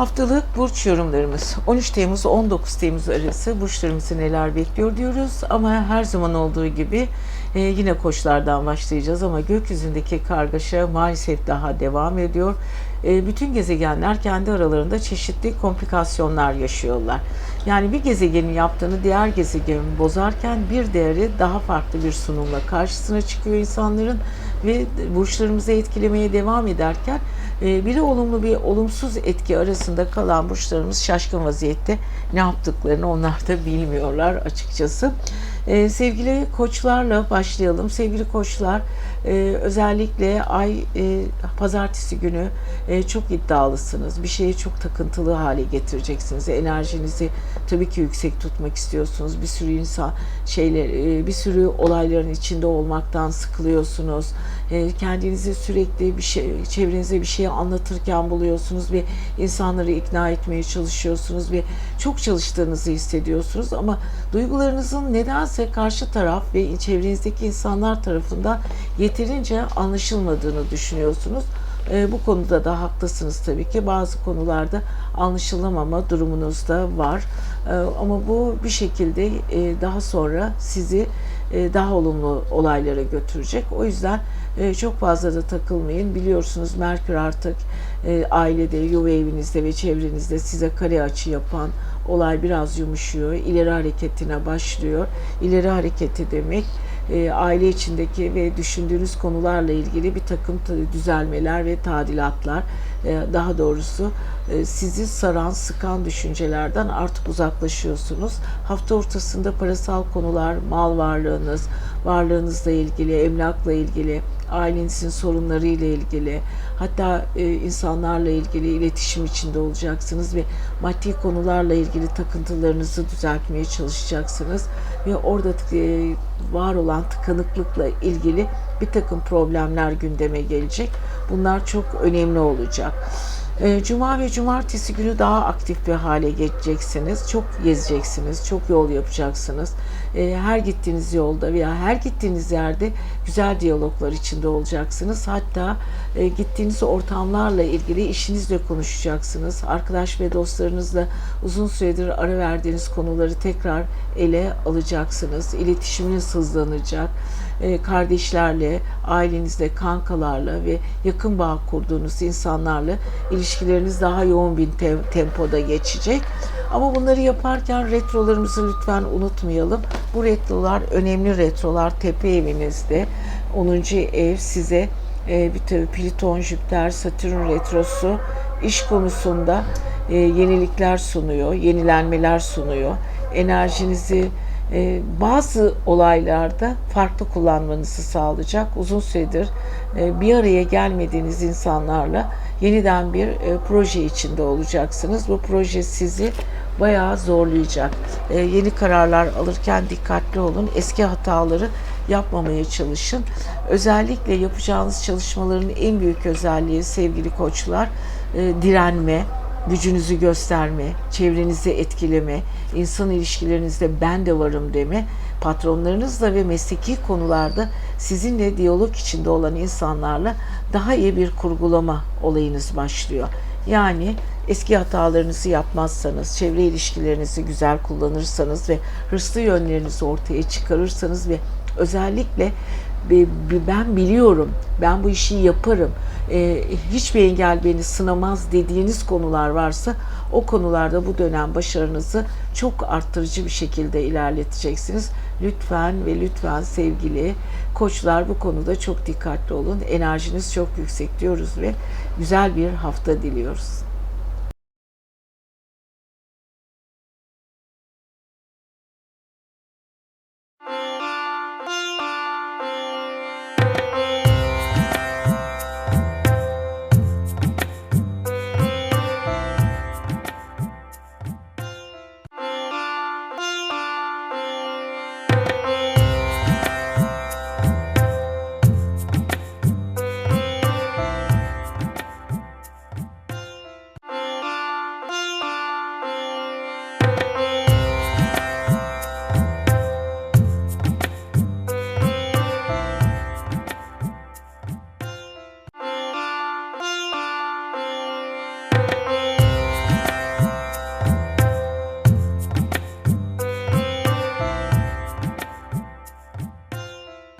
Haftalık burç yorumlarımız. 13 Temmuz 19 Temmuz arası burçlarımızı neler bekliyor diyoruz. Ama her zaman olduğu gibi e, yine koçlardan başlayacağız. Ama gökyüzündeki kargaşa maalesef daha devam ediyor. E, bütün gezegenler kendi aralarında çeşitli komplikasyonlar yaşıyorlar. Yani bir gezegenin yaptığını diğer gezegenin bozarken bir değeri daha farklı bir sunumla karşısına çıkıyor insanların ve burçlarımızı etkilemeye devam ederken e, biri olumlu bir olumsuz etki arasında kalan burçlarımız şaşkın vaziyette ne yaptıklarını onlar da bilmiyorlar açıkçası. Ee, sevgili koçlarla başlayalım. Sevgili koçlar e, özellikle ay e, pazartesi günü e, çok iddialısınız. Bir şeye çok takıntılı hale getireceksiniz. Enerjinizi tabii ki yüksek tutmak istiyorsunuz. Bir sürü insan şeyler, bir sürü olayların içinde olmaktan sıkılıyorsunuz. E, kendinizi sürekli bir şey, çevrenize bir şey anlatırken buluyorsunuz ve insanları ikna etmeye çalışıyorsunuz ve çok çalıştığınızı hissediyorsunuz ama duygularınızın nedense karşı taraf ve çevrenizdeki insanlar tarafından yeterince anlaşılmadığını düşünüyorsunuz. E, bu konuda da haklısınız tabii ki. Bazı konularda anlaşılamama durumunuz da var. E, ama bu bir şekilde e, daha sonra sizi daha olumlu olaylara götürecek. O yüzden e, çok fazla da takılmayın. Biliyorsunuz Merkür artık e, ailede, yuva evinizde ve çevrenizde size kare açı yapan olay biraz yumuşuyor. İleri hareketine başlıyor. İleri hareketi demek e, aile içindeki ve düşündüğünüz konularla ilgili bir takım düzelmeler ve tadilatlar e, daha doğrusu e, sizi saran sıkan düşüncelerden artık uzaklaşıyorsunuz. Hafta ortasında parasal konular, mal varlığınız, varlığınızla ilgili, emlakla ilgili, ailenizin sorunları ile ilgili, hatta e, insanlarla ilgili iletişim içinde olacaksınız ve maddi konularla ilgili takıntılarınızı düzeltmeye çalışacaksınız ve orada e, var olan tıkanıklıkla ilgili bir takım problemler gündeme gelecek. Bunlar çok önemli olacak. E, Cuma ve cumartesi günü daha aktif bir hale geçeceksiniz. Çok gezeceksiniz, çok yol yapacaksınız. E, her gittiğiniz yolda veya her gittiğiniz yerde güzel diyaloglar içinde olacaksınız. Hatta e, gittiğiniz ortamlarla ilgili işinizle konuşacaksınız. Arkadaş ve dostlarınızla uzun süredir ara verdiğiniz konuları tekrar ele alacaksınız. İletişiminiz hızlanacak. Kardeşlerle, ailenizle, kankalarla ve yakın bağ kurduğunuz insanlarla ilişkileriniz daha yoğun bir tempoda geçecek. Ama bunları yaparken retrolarımızı lütfen unutmayalım. Bu retrolar önemli retrolar tepe evinizde. 10. ev size e, bir Plüton, Jüpiter, Satürn retrosu iş konusunda e, yenilikler sunuyor, yenilenmeler sunuyor. Enerjinizi e, bazı olaylarda farklı kullanmanızı sağlayacak. Uzun süredir e, bir araya gelmediğiniz insanlarla yeniden bir e, proje içinde olacaksınız. Bu proje sizi bayağı zorlayacak. E, yeni kararlar alırken dikkatli olun. Eski hataları yapmamaya çalışın. Özellikle yapacağınız çalışmaların en büyük özelliği sevgili koçlar e, direnme, gücünüzü gösterme, çevrenizi etkileme, insan ilişkilerinizde ben de varım deme, patronlarınızla ve mesleki konularda sizinle diyalog içinde olan insanlarla daha iyi bir kurgulama olayınız başlıyor. Yani eski hatalarınızı yapmazsanız, çevre ilişkilerinizi güzel kullanırsanız ve hırslı yönlerinizi ortaya çıkarırsanız ve özellikle ben biliyorum, ben bu işi yaparım, e, hiçbir engel beni sınamaz dediğiniz konular varsa o konularda bu dönem başarınızı çok arttırıcı bir şekilde ilerleteceksiniz. Lütfen ve lütfen sevgili koçlar bu konuda çok dikkatli olun. Enerjiniz çok yüksek diyoruz ve güzel bir hafta diliyoruz.